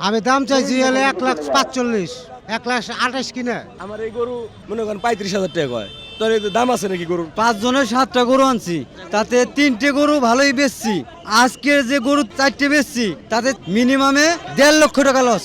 আমি দাম চাইছি হলে এক লাখ পাঁচচল্লিশ এক লাখ আঠাশ কিনে। আমার এই গরু মনে করেন পঁয়ত্রিশ হাজার টাকা হয় তোর দাম আছে নাকি গরুর? পাঁচ জনের সাতটা গরু আনছি তাতে তিনটে গরু ভালোই বেচছি। আজকের যে গরু চারটে বেচছি তাতে মিনিমামে দেড় লক্ষ টাকা লস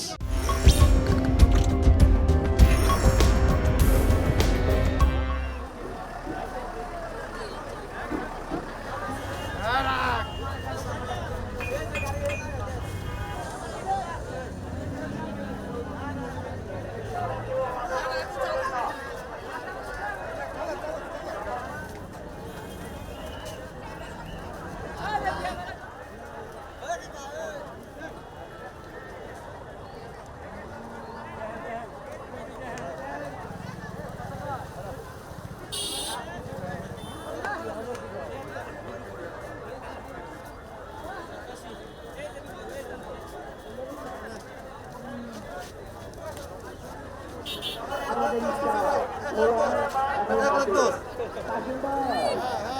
Hey, hey, hey.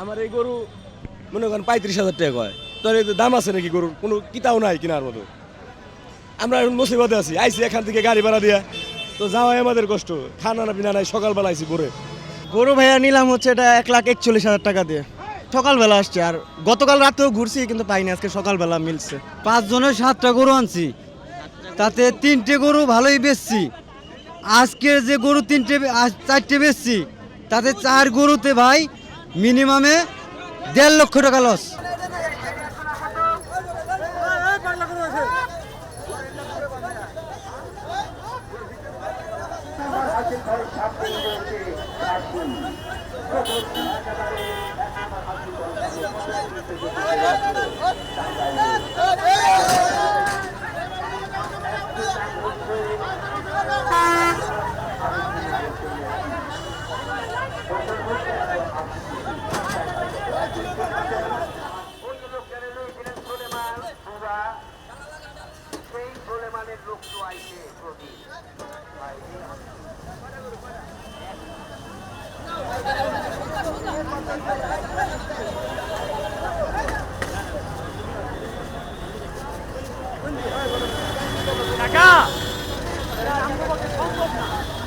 আমার এই গরু মনে করেন পঁয়ত্রিশ হাজার টাকা হয় তোর এই দাম আছে নাকি গরুর? কোনো কিতাও নাই কেনার মতো। আমরা এখন মুসিবতে আছি। আইসি এখান থেকে গাড়ি ভাড়া দিয়া। তো যাওয়াই আমাদের কষ্ট। খানা না পিনা নাই। সকালবেলা আইসি ভোরে। গরু ভাইয়া নিলাম হচ্ছে এটা এক লাখ একচল্লিশ হাজার টাকা দিয়ে। সকালবেলা আসছে। আর গতকাল রাতেও ঘুরছি কিন্তু পাইনি। আজকে সকালবেলা মিলছে। পাঁচজনের সাতটা গরু আনছি। তাতে তিনটে গরু ভালোই বেচছি। আজকের যে গরু তিনটে আজ চারটে বেচছি। তাতে চার গরুতে ভাই মিনিমামে দেড় লক্ষ টাকা লস। কাকা সম্ভব না